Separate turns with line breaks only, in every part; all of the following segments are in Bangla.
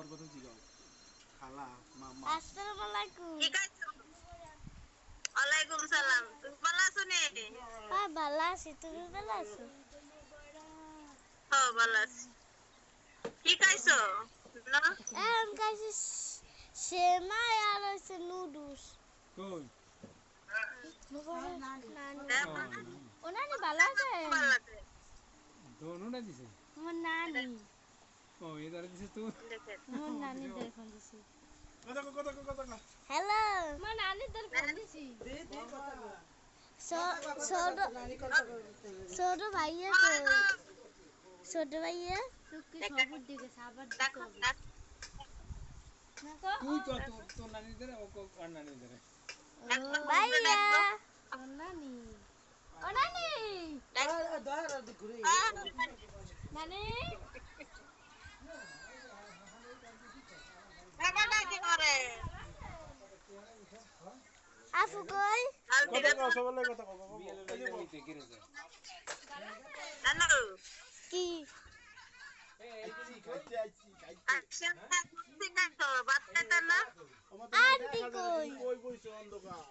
আবার কথা জিগাও খালা মামা
আসসালামু আলাইকুম
ঠিক আছে ওয়ালাইকুম সালাম তুমি ভালো আছো নে?
হ্যাঁ ভালো আছি। তুমি ভালো আছো?
হ্যাঁ ভালো আছি। কি খাইছো? না?
এখন খাইছি সেমাই আর হচ্ছে নুডলস।
কই?
ওনানি ভালো আছে?
ভালো লাগে
দোনোটা দিছে
আমার নানি।
ও এদারে দিছে তো
দেখে
আমার নানি দেখুন দিছি
কথা কো কথা কো কথা কো
হ্যালো আমার নানি তোর ফোন দিছি ছোট ছোট ভাইয়া কই ছোট ভাইয়া চুক্তি সবুর দিকে সাবার
দেখো দেখ
তুই কত তো নানি ধরে ও কো আর নানি ধরে
ভাইয়া ও নানি ও নানি নানি
দেখা দেখি করে।
আপু কই?
আর
কথা?
দিকে
কো সবাই কথা কো বিয়েলে লইতে গিরেছে
জানো
কি
আচ্ছা ঠিক আছে বাদ খাইতে না
আন্টি কই
কই কইছো অন্ধকার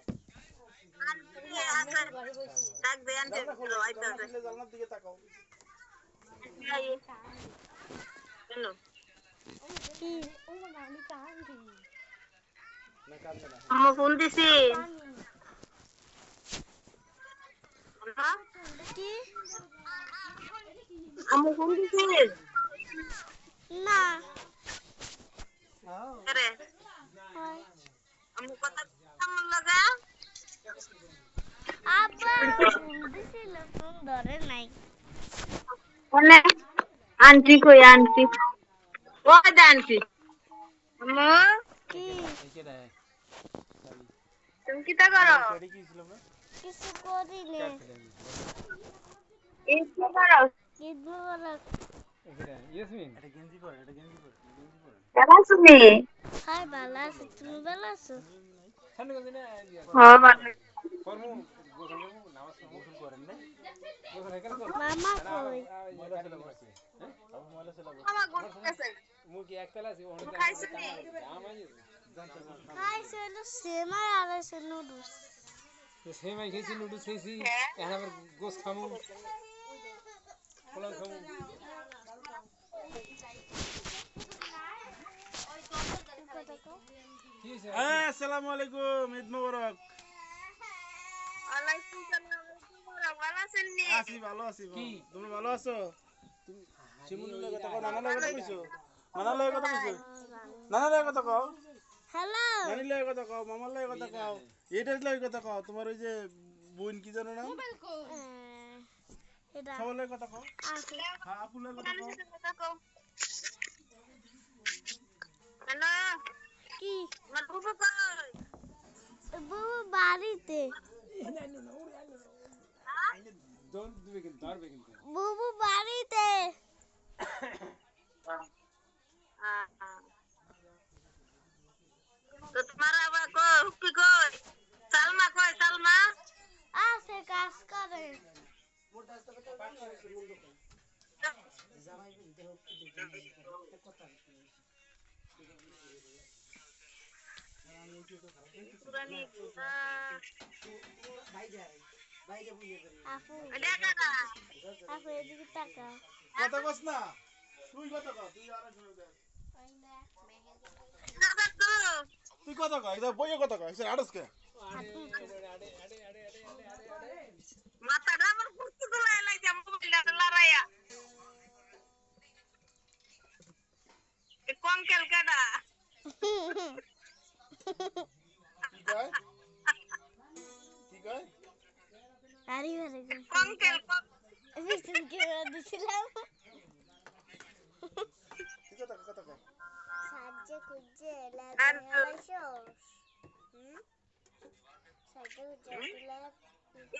আন্টি আছে ডাক দে আন্টি আইতে হবে
জানলার দিকে তাকাও
জানো
কি ও নানি কান্দি
না
আমার ফোন দিছি
কি
আমার ফোন দিছি
না
রে
হয়
আমি কথা আমার লাগা
আব্বা দিছিল ফোন ধরে নাই
মানে আন্টি কই আন্টি দে আন্টি আম্মু
কি
তুমি কি তা করো
গাড়ি কি ছিল না
কিছু করি নে
এই কি করো
ঈদ মোবারক
ইয়াসমিন এটা গেঞ্জি পরে এটা গেঞ্জি পরে গেঞ্জি পরে
কেমন শুনি
হাই ভালো আছি তুমি ভালো আছো
ঠান্ডা গেঞ্জি না
হ্যাঁ ভালো
ফরমু গোসল নামাজ গোসল করেন না গোসল এখানে কর
মামা কই
আমার গোল আছে
মুখে একতলা আছে ওখানে
খাইছো নি?
হাই সেলো সেমাই আর হচ্ছে নুডলস
সেমাই খেয়েছি নুডলস খেয়েছি। এখন আবার গোস খামু পোলাও খামু
আসসালামু আলাইকুম ঈদ মোবারক।
ওয়ালাইকুম সালাম ভালো আছেন নি?
আছি ভালো আছি
কি?
তুমি ভালো আছো? তুমি শিমুলের কথা কও নানার কথা কইছো? নানার লগে কথা কইছো? নানার লগে কথা কও?
হ্যালো
নানির লগে কথা কও মামার লগে কথা কও এটার লগে কথা কও তোমার ওই যে বোন কি জানো না
এটা
সবার কথা কও। হ্যাঁ কথা কও।
কথা কও। হ্যালো?
কি?
আমার বুবু কই?
বাবু বাড়িতে। বাবু বাড়িতে।
হ্যাঁ, হ্যাঁ। তো তোমার আবার কো হুপি কই সালমা কই সালমা
আছে কাজ করে
পুরানি
আপু
দেখা না
আপু এদিকে তাকা
কথা কস না তুই কথা কও তুই আর একজনের দেখ।
না তো
তুই কথা কয় এটা বইয়ে কথা কয় সে আড়স কে
মাথাটা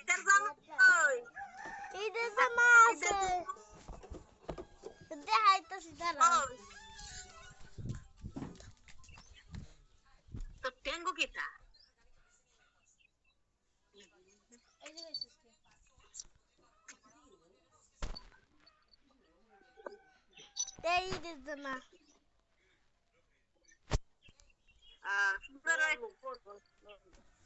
Idę za mną! Idę za masę! Oddychaj też teraz. Oj! To tengo que estar. Де їде
зима? А,
здорово.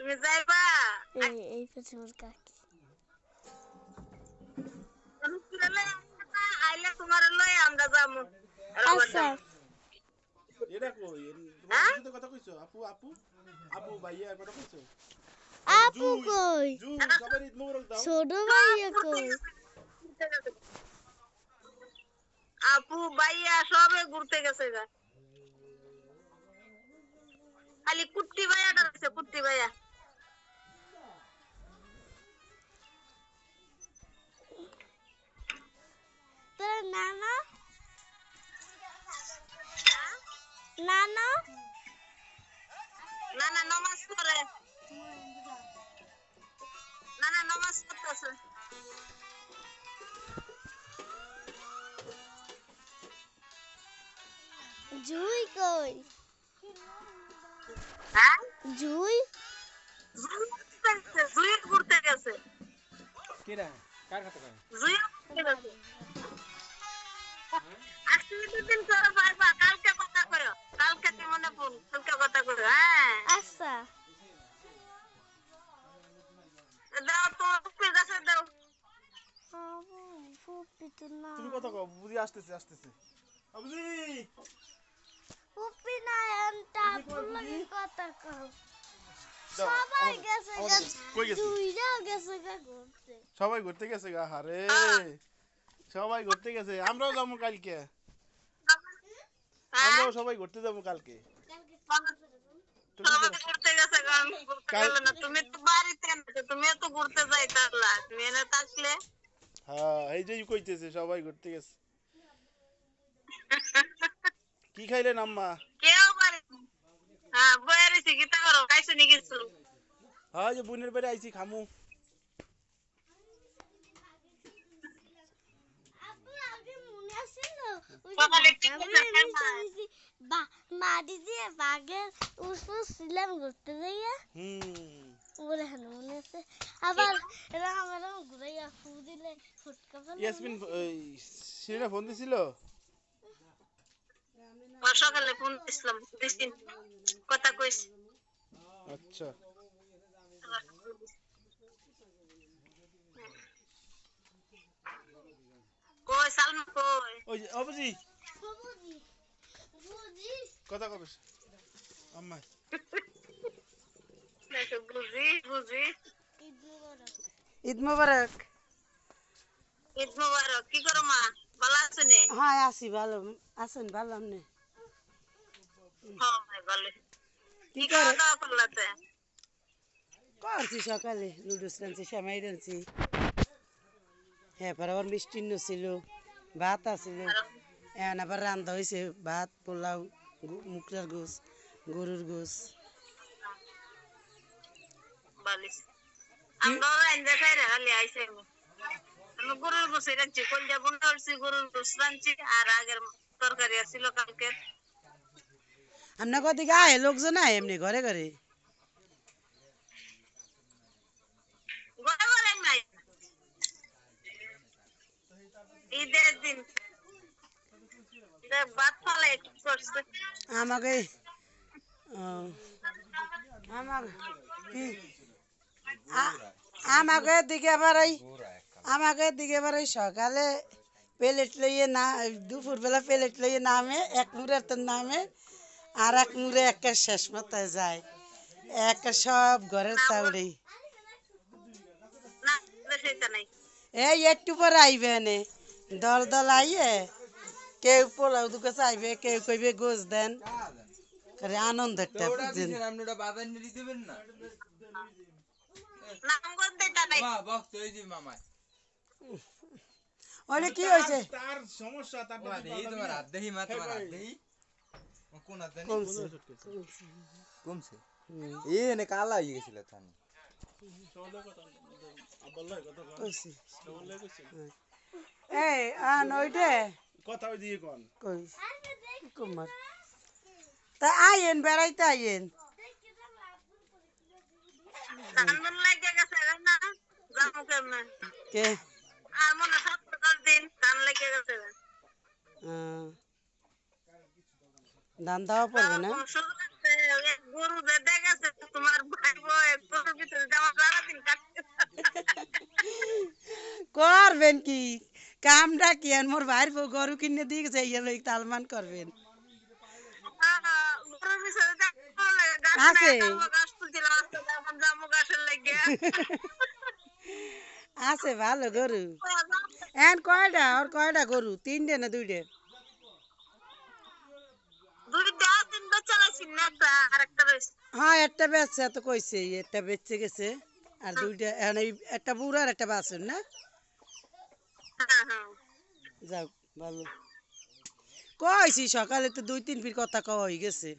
তুমি যাইবা
এই এই কাকি
আইলে তোমার লই আমরা যাব
আচ্ছা
এটা কই তোমার কথা কইছো আপু আপু আপু ভাইয়া কথা কইছো
আপু কই ছোট ভাইয়া কই
আপু ভাইয়া সবে ঘুরতে গেছে গা খালি কুট্টি ভাইয়া ডাকছে কুট্টি ভাইয়া
তোর নানা? নানা
না না নমাজ পড়ে না না নমাজ পড়তেছে
জুই কই?
হ্যাঁ?
জুই?
জুই ঘুরতে গেছে।
কেডা? কার কথা
জুই ঘুরতে গেছে।
আচ্ছা।
দাও তোমার উপরে গাছে দাও।
ফুপি তো না
তুমি কথা কও বুঝি আসতেছে আসতেছে। আবুজি
ফুপি না এন্টা আপুর কথা কও। সবাই গেছে
গেছে?
গেছে গা ঘুরতে।
সবাই ঘুরতে গেছে গা হারে। সবাই ঘুরতে গেছে আমরাও যাব কালকে।
হ্যাঁ?
আমরাও সবাই ঘুরতে যাব কালকে। তুমি তো-
তুমি তো ঘুরতে তুমি এনে থাকলে?
হ্যাঁ এই যে কইতেছে সবাই ঘুরতে গেছে। কি খাইলেন আম্মা?
কেউ হ্যাঁ বয়ারি শিখিতে করো খাইছো নি কিছু?
হ্যাঁ যে বোনের বাড়ি আইছি খামু
আপু আগে মনে আছে না ওই
সকালে
যে
কি
আমরা
করতে
এমনি
খাই?
করেছি, বা মাটি দিয়ে বাঘের ছিলাম ঘুরতে যাইয়া
হুম
বলে হ্যাঁ মনে আছে আবার এরকম এরকম ঘুরাইয়া ফু দিলে ফুটকা ফেলে
ইয়াসমিন ওই ফোন দিছিল
সকালে ফোন দিছিলাম দিছিন কথা কইস
আচ্ছা
কই সালমা কই
ওই অবুজি
বুঝি?
কথা কবে? আম্মা।
বুঝি বুঝি।
ঈদ মোবারক।
ঈদ মোবারক।
কি করো মা? ভালো আছো নে?
হ্যাঁ আছি ভালো। আছেন? ভালো আপনি?
হ্যাঁ ভালো।
কি
কি
করে?
করলাতে
করছি সকালে। নুডলস রাঁধছি সেমাই রাঁধছি হ্যাঁ পর আবার মিষ্টিন্ন ছিল ভাত আছিল এখন আবার রান্ধা হয়েছে ভাত পোলাও গু- গোস গরুর গোস।
আমরা গরুর গোসে রাঁধছি কলজা বন্ধ হচ্ছে গরুর গোস রাঁধছি আর আগের তরকারি কালকে
আপনার কদিকে আয় লোকজন আয় এমনি ঘরে ঘরে
ঘরে নাই ঈদের দিন।
আমাকে আমাকে দিকে ওই আমাকে দিকে ওই সকালে প্লেট লইয়ে না দুপুরবেলা প্লেট লইয়ে নামে এক মুড়ের তো নামে আর এক মুড়ে একটা শেষ মাথায় যায়। একটা সব ঘরের
নাই।
এই একটু পরে আইবে নে দল দল আইয়ে। কেউ পোলাও দুকে চাইবে কেউ কইবে গোছ দেন। করে আনন্দ একটা বুঝছেন
এই
ওরে কি হয়েছে?
তার সমস্যা তার
তোমার হাত দেহি মা তোমার হাত দেহি কোন হাত দেহি
কমছে
কমছে এ নে কালা হয়ে গেছিল থানি
বললাই কথা কন
কইছি
বললাই কইছেন
এই আন ওইটে।
কথা ওই দিয়ে কন।
কই কুমার। তা আইয়েন বেড়াইতে আইয়েন।
ধান লাগে গেছে না যাব কেমনে।
কে?
আর মনে সাত দিন ধান লেগে গেছে।
ধান দেওয়া পড়বে না?
এক গরু গেছে তোমার ভাই ভিতরে জামা সারাদিন কাটতে
করবেন কি? কামটা কি আর মোর ভাইয়ের গরু কিনে দিয়ে গেছে ইয়ে লই তালমান করবেন। আছে। ভালো গরু। এন কয়টা ওর কয়টা গরু? তিনটে না দুইটে হ্যাঁ একটা বেচছে তো কইছে একটা বেচছে গেছে। আর দুইটা একটা বুড়ো আর একটা বাসন না?
হ্যাঁ
ভালো। কইছি সকালে তো দুই তিন ফির কথা কওয়া হয়ে গেছে।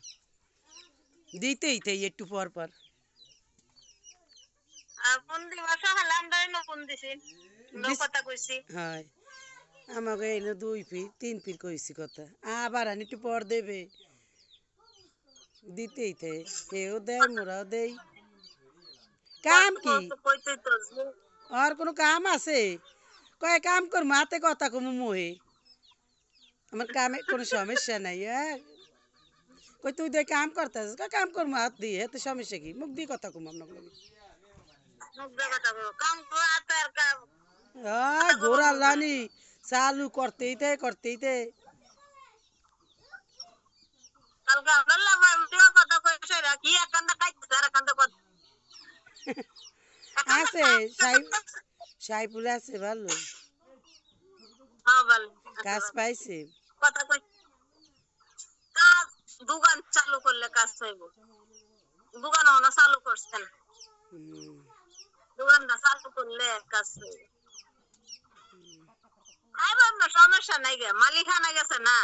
দিতেই তাই একটু পর পর। আমাকে এনে দুই ফির তিন ফির কইছি কথা। আবার আনি একটু পর দেবে। দিতেই তাই। কেউ দেয় মোরাও দেই। কাম কি? আর কোনো কাম আছে? কয় কাম কর হাতে কথা কমু মোহে। আমার কামে কোনো সমস্যা নাই হ্যাঁ কই তুই দেখ কাম কয় কাম কর হাত দিয়ে এতে সমস্যা কি? মুখ দিয়ে কথা কম আপনার
দিয়ে
আয় ঘোরা লানি চালু করতেই তে করতেই তে আছে সাইপুল আছে ভালো।
হ্যাঁ
কাজ পাইছে?
কথা কই? কাজ দোকান চালু করলে কাজ হইব। দোকান হলো চালু করছেন দোকানটা চালু করলে কাজ হইব। আই বাবা সমস্যা নাই গে। মালিকানা গেছে না।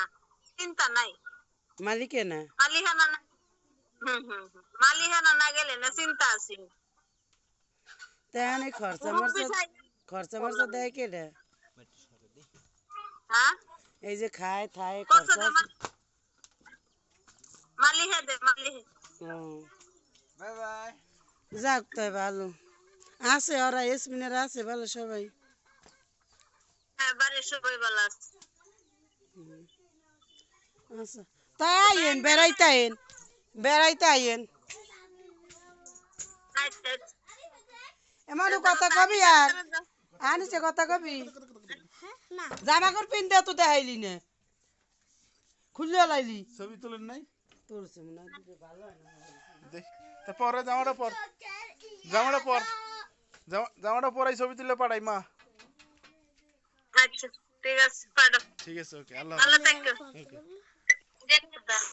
চিন্তা নাই।
মালিকে না
মালিকানা না। হুম হুম হুম। মালিকানা না গেলে না চিন্তা আছে।
তাহলে খরচা মরচা খরচা মরচা দেয় কেটা
হ্যাঁ?
এই যে খায় থায় খরচা
দে মালিহে দে মালিহে।
হুম।
বাই বাই
যাক তাই ভালো। আছে ওরা এসমিনের আছে ভালো সবাই।
হ্যাঁ বাড়ির সবাই ভালো আছে।
আচ্ছা তাই বেড়াইতে আইয়েন বেড়াইতে। এমন কথা কবি আর? আনিছে কথা কবি?
না।
জামা কাপড় পিনতে তো দেখাইলি না। খুললে লাইলি।
ছবি তুলেন নাই?
মনে হয় ভালো হয় না।
দেখ তা পরে জামাটা পর। জামাটা পর। জামা- জামাটা পরাই ছবি তুলে পাঠাই মা।
আচ্ছা ঠিক আছে
ঠিক আছে ওকে আল্লাহ ওকে
দেখতে দাও